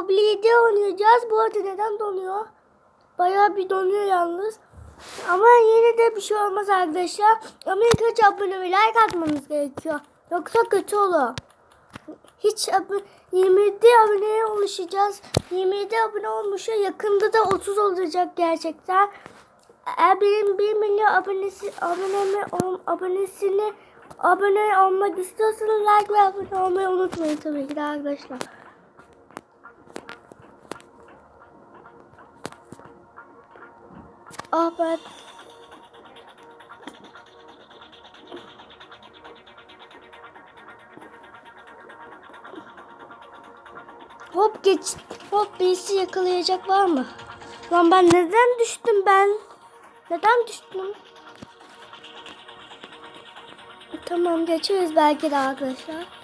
Oblivi'de oynayacağız. Bu arada neden donuyor? Bayağı bir donuyor yalnız. Ama yine de bir şey olmaz arkadaşlar. Ama ilk önce abone ve like atmanız gerekiyor. Yoksa kötü olur. Hiç abone, 27 aboneye ulaşacağız. 27 abone olmuşa yakında da 30 olacak gerçekten. Eğer benim 1 milyon abonesi, abonemi, abonesini abone olmak istiyorsanız like ve abone olmayı unutmayın tabii ki de arkadaşlar. Ah Hop geç. Hop birisi yakalayacak var mı? Lan ben neden düştüm ben? Neden düştüm? Tamam geçeriz belki de arkadaşlar.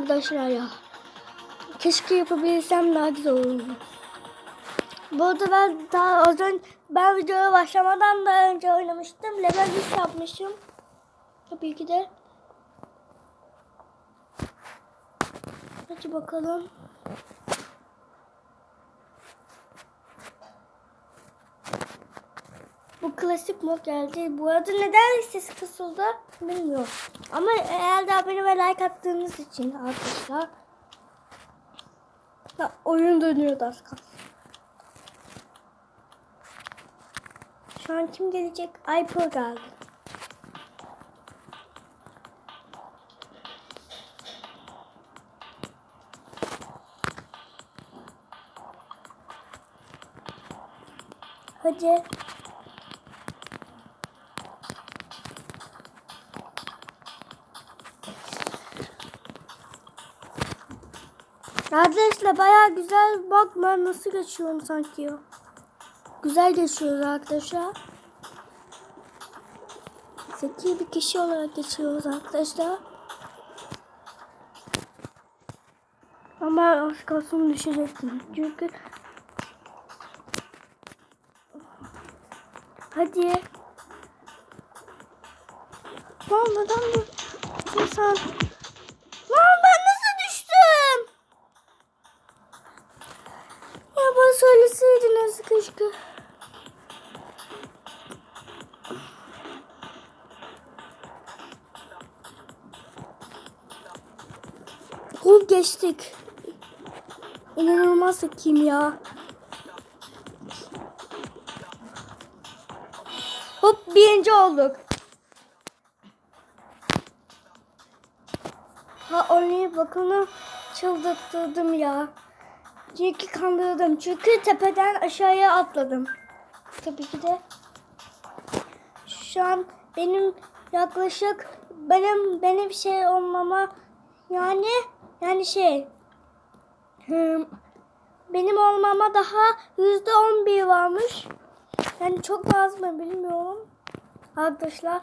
Arkadaşlar ya. Keşke yapabilsem daha güzel olurdu. Bu arada ben daha az önce ben videoya başlamadan da önce oynamıştım. Level 3 yapmışım. Tabii ki de. Hadi bakalım. Bu klasik mod geldi. Bu arada neden ses kısıldı bilmiyorum. Ama herhalde abone like attığınız için arkadaşlar. Ha, oyun dönüyordu az kalsın. Şu an kim gelecek? iPro geldi. Hadi. Arkadaşlar baya güzel. Bak ben nasıl geçiyorum sanki ya. Güzel geçiyoruz arkadaşlar. Zeki bir kişi olarak geçiyoruz arkadaşlar. Ama az kalsın düşecektim. Çünkü Hadi. Lan neden bu insan? Keşke. Hop geçtik. İnanılmaz kim ya. Hop birinci olduk. Ha oraya bakını çıldırttırdım ya. Çünkü kandırdım. Çünkü tepeden aşağıya atladım. Tabii ki de. Şu an benim yaklaşık benim benim şey olmama yani yani şey hmm, benim olmama daha yüzde on bir varmış. Yani çok az mı bilmiyorum. Arkadaşlar.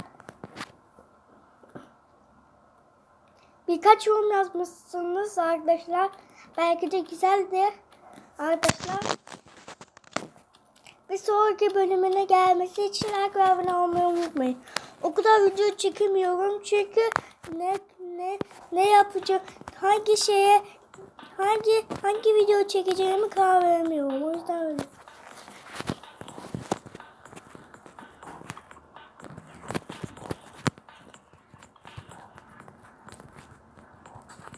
Birkaç yorum yazmışsınız arkadaşlar. Belki de güzeldi. Arkadaşlar. Bir sonraki bölümüne gelmesi için like abone olmayı unutmayın. O kadar video çekemiyorum çünkü ne ne ne yapacağım hangi şeye hangi hangi video çekeceğimi karar veremiyorum. O yüzden öyle.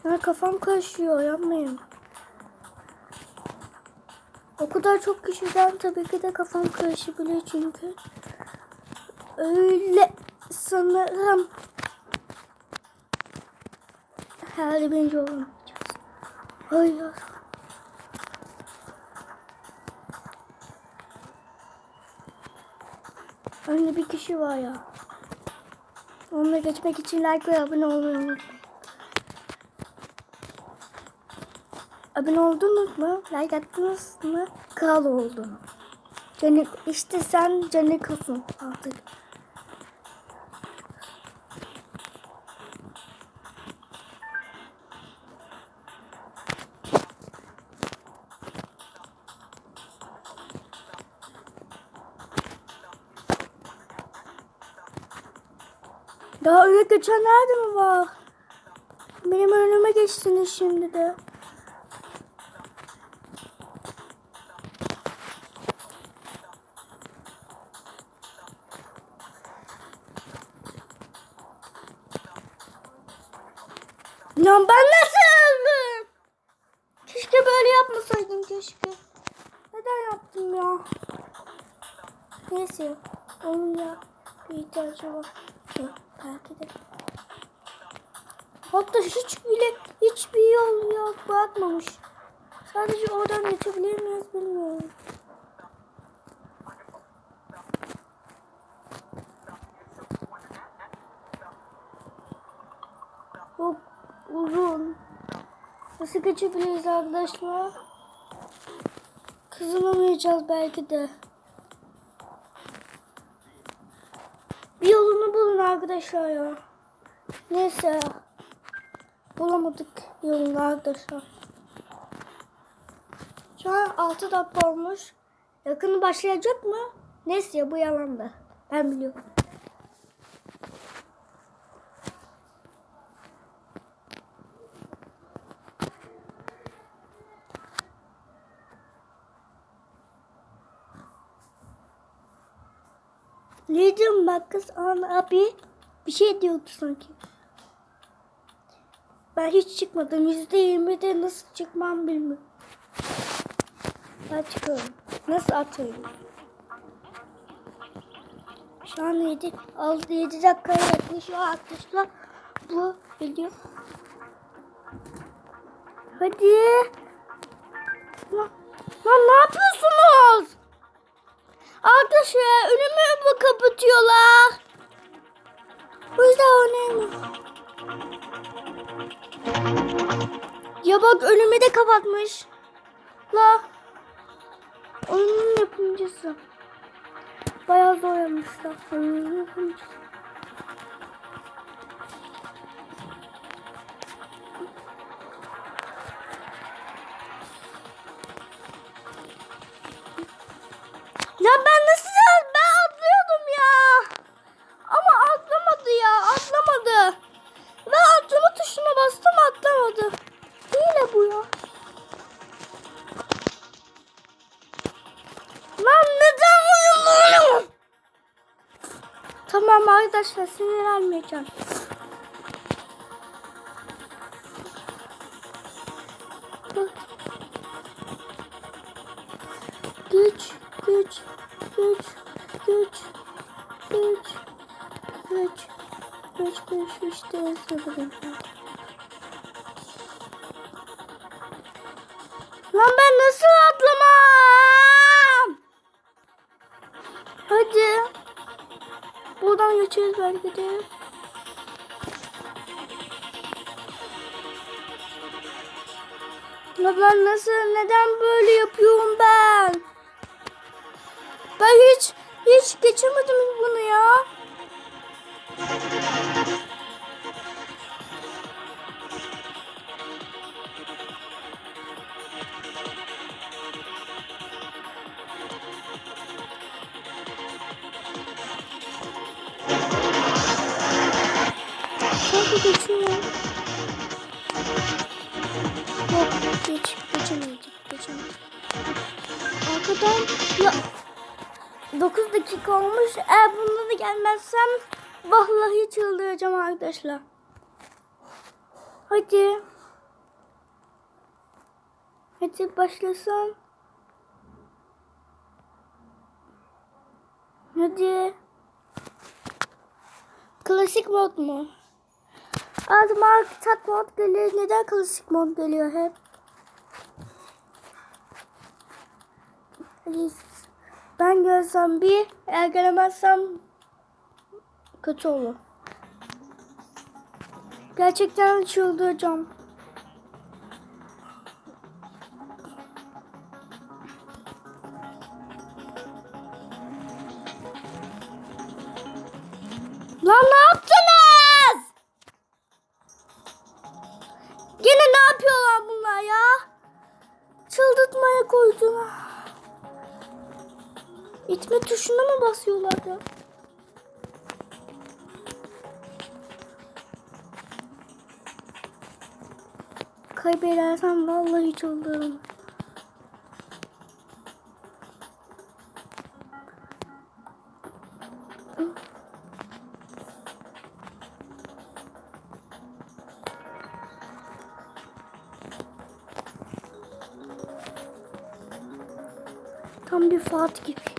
Ya kafam karışıyor yapmayın. O kadar çok kişiden tabii ki de kafam karışabiliyor çünkü. Öyle sanırım. Herhalde birinci olamayacağız. Hayır. Önde bir kişi var ya. Onunla geçmek için like ve abone olmayı unutmayın. abone oldunuz mu? Like attınız mı? Kral oldunuz. Cennet, işte sen cennet olsun artık. Daha öyle geçenler de mi var? Benim önüme geçtiniz şimdi de. Lan ben nasıl öldüm? Keşke böyle yapmasaydım keşke. Neden yaptım ya? Neyse. Onun ya bir ihtiyacı var. Ya, belki. Hatta hiç bile hiçbir yol yok bırakmamış. Sadece oradan geçebilir miyiz bilmiyorum. Çok uzun. Nasıl geçebiliriz arkadaşlar? Kazanamayacağız belki de. Bir yolunu bulun arkadaşlar ya. Neyse. Bulamadık yolunu arkadaşlar. Şu an 6 dakika olmuş. Yakını başlayacak mı? Neyse bu yalan da. Ben biliyorum. Ne diyorum bak kız an abi bir şey diyordu sanki. Ben hiç çıkmadım. Yüzde yirmi de nasıl çıkmam bilmiyorum. Ben çıkıyorum. Nasıl atıyorum? Şu an 7, 6, 7 dakika yaklaşıyor arkadaşlar. Bu video. Hadi. Lan, lan ne yapıyorsunuz? Arkadaşlar önümü mü kapatıyorlar? O yüzden oynayamam. Ya bak önümü de kapatmış. La. Oyunun yapımcısı. Bayağı zor yapmışlar. Oyunun yapımcısı. Arkadaşlar sinirlenmeyeceğim. Güç, güç, güç, güç, güç, güç, güç, güç, işte sıfırım. Lan De. Ya ben nasıl, neden böyle yapıyorum ben? Ben hiç, hiç geçemedim bunu ya. Sanki geçiyorum. Yok, geç, geçemedik, geçemedik. Arkadan, ya 9 dakika olmuş. Eğer bunda da gelmezsem vallahi çıldıracağım arkadaşlar. Hadi. Hadi başlasın. Hadi. Klasik mod mu? Adım arkitek mod geliyor. Neden klasik mod geliyor hep? Ben görsem bir, eğer gelemezsem kötü olur. Gerçekten çıldıracağım. Lan ne gitme tuşuna mı basıyorlardı? Kaybedersem vallahi çıldırırım. Tam bir Fatih gibi.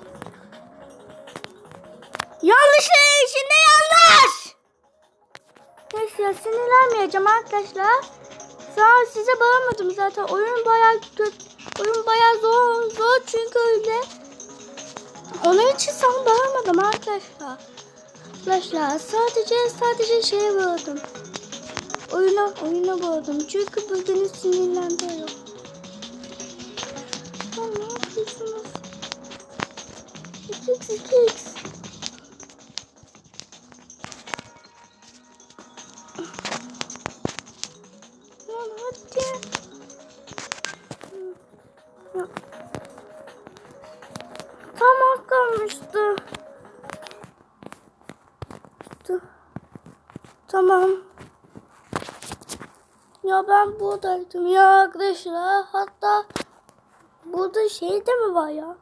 Neyse sinirlenmeyeceğim arkadaşlar. Sonra size bağırmadım zaten. Oyun bayağı kötü. Oyun bayağı zor, zor çünkü öyle. Onun için sana bağırmadım arkadaşlar. Arkadaşlar sadece sadece şeye bağırdım. Oyuna, oyuna bağırdım. Çünkü bu beni sinirlendiriyor. Ne yapıyorsunuz? 2x 2x. Tamam. Ya ben buradaydım ya arkadaşlar. Hatta burada şey de mi var ya?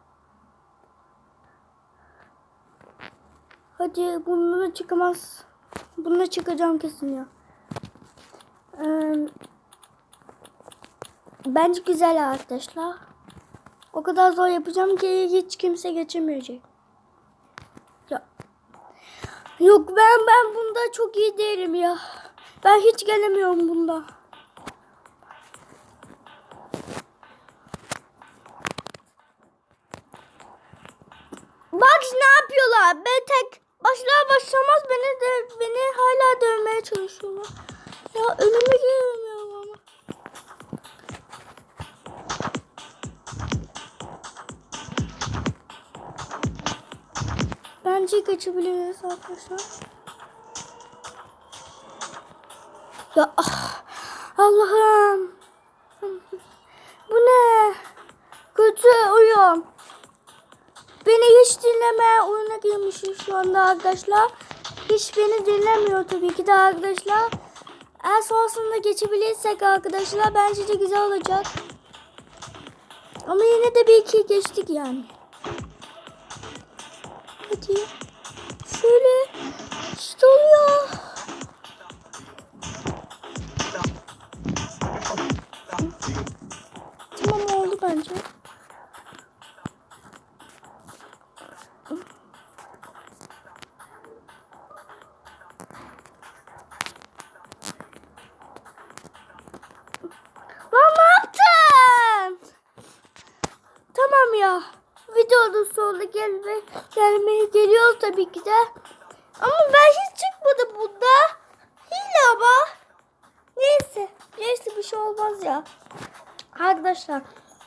Hadi bununla çıkamaz. Bununla çıkacağım kesin ya. Ee, bence güzel arkadaşlar. O kadar zor yapacağım ki hiç kimse geçemeyecek. Yok ben ben bunda çok iyi değilim ya. Ben hiç gelemiyorum bunda. Bak ne yapıyorlar. Ben tek başlar başlamaz beni de beni hala dövmeye çalışıyorlar. Ya önüme giremiyorum Bence kaçabiliriz arkadaşlar. Ya ah, Allah'ım. Bu ne? Kötü oyun. Beni hiç dinleme oyuna girmişim şu anda arkadaşlar. Hiç beni dinlemiyor tabii ki de arkadaşlar. En sonrasında geçebilirsek arkadaşlar bence de güzel olacak. Ama yine de bir iki geçtik yani. Hadi. Şöyle. İşte oluyor. Tamam oldu bence. Gelmeye geliyor tabii ki de. Ama ben hiç çıkmadım bunda. Hile ama. Neyse. Neyse bir şey olmaz ya. Arkadaşlar.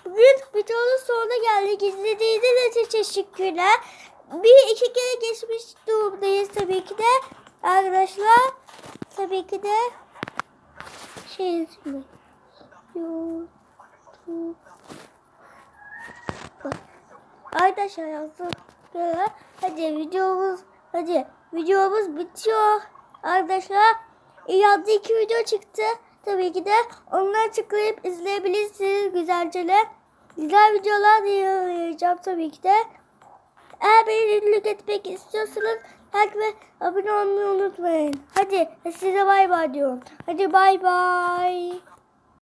Bugün videonun sonuna geldik. İzlediğiniz için teşekkürler. Bir iki kere geçmiş durumdayız tabii ki de. Arkadaşlar. Tabii ki de. Şey mi? YouTube. Arkadaşlar yazdım. Hadi videomuz hadi videomuz bitiyor. Arkadaşlar yazdı iki video çıktı. Tabii ki de onları tıklayıp izleyebilirsiniz güzelce. Güzel videolar yayınlayacağım tabii ki de. Eğer beni ünlü etmek istiyorsanız like ve abone olmayı unutmayın. Hadi size bay bay diyorum. Hadi bay bay.